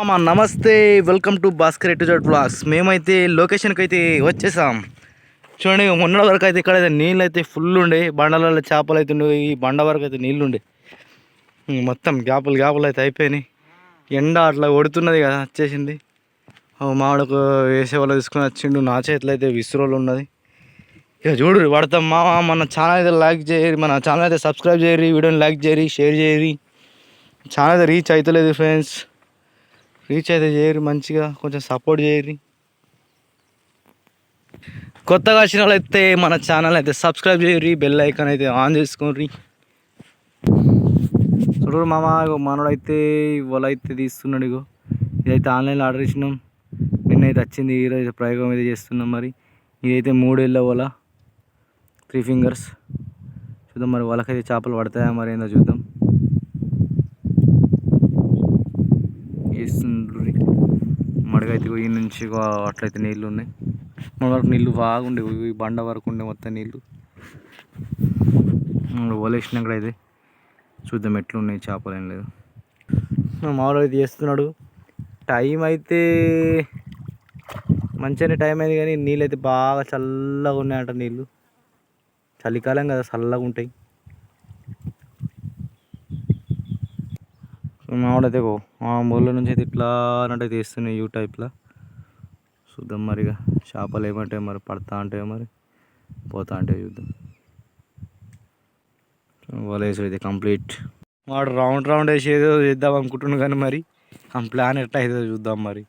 అమ్మా నమస్తే. Welcome to Bhaskar ఎటు బ్లాగ్స్ మేమైతే లొకేషన్కి అయితే వచ్చేసాం. చూడండి మొన్న వరకు అయితే ఇక్కడైతే నీళ్ళు అయితే ఫుల్ ఉండే. బండలలో చేపలు అయితే ఉండేవి ఈ బండ వరకు అయితే నీళ్ళు ఉండే. మొత్తం గ్యాపులు గ్యాపులు అయితే అయిపోయినాయి. ఎండ అట్లా కొడుతున్నది కదా వచ్చేసింది. ఓ మామిడకు వేసే వాళ్ళు తీసుకొని వచ్చిండు. నా చేతిలో అయితే విసురోలు ఉన్నది. ఇక చూడు పడతాం. మా మన ఛానల్ అయితే లైక్ చేయరు మన ఛానల్ అయితే సబ్స్క్రైబ్ చేయరు వీడియోని లైక్ చేయరు షేర్ చేయరి ఛానల్ అయితే రీచ్ అవుతలేదు ఫ్రెండ్స్ రీచ్ అయితే చేయరు మంచిగా కొంచెం సపోర్ట్ చేయరు కొత్తగా వచ్చిన వాళ్ళు అయితే మన ఛానల్ అయితే సబ్స్క్రైబ్ చేయరు బెల్ ఐకాన్ అయితే ఆన్ చేసుకోండి చూడరు మామ ఇగో మనోడైతే ఇవాళ అయితే తీస్తున్నాడు ఇగో. ఇదైతే ఆన్లైన్లో ఆర్డర్ ఇచ్చినాం నిన్నైతే వచ్చింది ఈరోజు ప్రయోగం అయితే చేస్తున్నాం మరి. ఇదైతే మూడేళ్ళ వల. త్రీ ఫింగర్స్ చూద్దాం మరి వాళ్ళకైతే చేపలు పడతాయా మరి ఏందో చూద్దాం. చేస్తుండ్రు మడగైతే ఈ నుంచి అట్లయితే నీళ్ళు ఉన్నాయి. మన వరకు నీళ్ళు బాగుండే ఈ బండ వరకు ఉండే మొత్తం నీళ్ళు. వలేసినాక అయితే చూద్దాం ఎట్లున్నాయి చేపలు ఏం లేదు. మామూలుగా అయితే చేస్తున్నాడు. టైం అయితే మంచిగానే టైం అయింది కానీ నీళ్ళు అయితే బాగా చల్లగా ఉన్నాయంట నీళ్ళు. చలికాలం కదా చల్లగా ఉంటాయి. మామిడైతే గో ఆ మూల నుంచి అయితే ఇట్లా అన్నట్టు తీస్తున్నాయి యూ టైప్లో. చూద్దాం మరిగా చేపలు ఏమంటాయి మరి పడతా అంటే మరి పోతా అంటే చూద్దాం. వలేసు అయితే కంప్లీట్. వాడు రౌండ్ రౌండ్ వేసి ఏదో చేద్దాం అనుకుంటున్నాను కానీ మరి ఆ ప్లాన్ ఎట్లా అవుతుందో చూద్దాం మరి.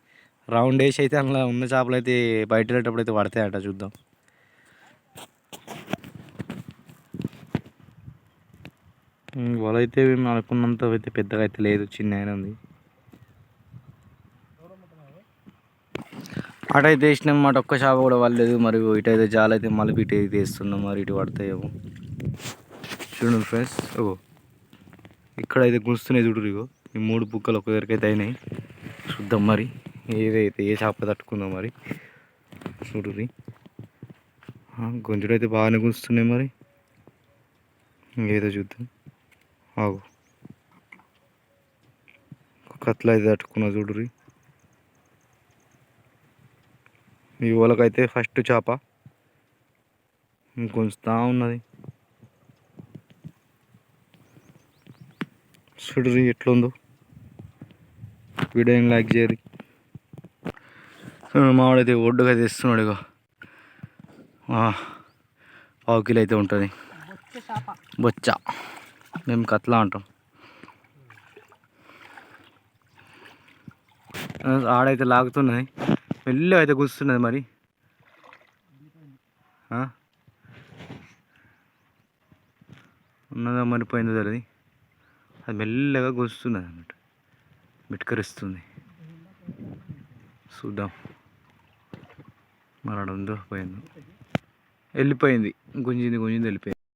రౌండ్ వేసి అయితే అందులో ఉన్న చేపలు అయితే బయట వెళ్ళేటప్పుడు అయితే పడతాయంట చూద్దాం. వల అయితే మేము అనుకున్నంత అయితే పెద్దగా అయితే లేదు చిన్న అయినా ఉంది. అటైతే వేసినాం మాట ఒక్క చేప కూడా పడలేదు. మరి ఇటైతే జాలు అయితే మళ్ళీ ఇటు అయితే వేస్తున్నాం మరి ఇటు పడతాయేమో. చూడండి ఫ్రెండ్స్ ఓ. ఇక్కడైతే గుంస్తున్నాయి చూడరు ఇగో. ఈ మూడు బుక్కలు ఒక దగ్గరికి అయితే అయినాయి. చూద్దాం మరి ఏదైతే ఏ చేప తట్టుకుందాం మరి. చూడురి గుంజుడు అయితే బాగానే గుంస్తున్నాయి మరి. ఏదో చూద్దాం. ఆగు కత్ల అయితే తట్టుకున్నా చూడు ఈ ఓలకైతే ఫస్ట్ చేప గుంజుతా ఉన్నది చూడరి ఎట్లుందో వీడియో లైక్ చేయరు మావాడైతే ఒడ్డుగా తెస్తున్నాడు ఇక పావు కిలో అయితే ఉంటుంది. బొచ్చ. మేము కట్లా అంటాం. ఆడైతే లాగుతున్నది మెల్లగా అయితే కూస్తున్నది మరి. ఉన్నదా మరిపోయిందో తెలియదు అది మెల్లగా గుస్తున్నది అన్నట్టు. మిట్కరిస్తుంది. చూద్దాం. మరి ఉందో పోయిందో. వెళ్ళిపోయింది. గుంజింది గుంజింది వెళ్ళిపోయింది.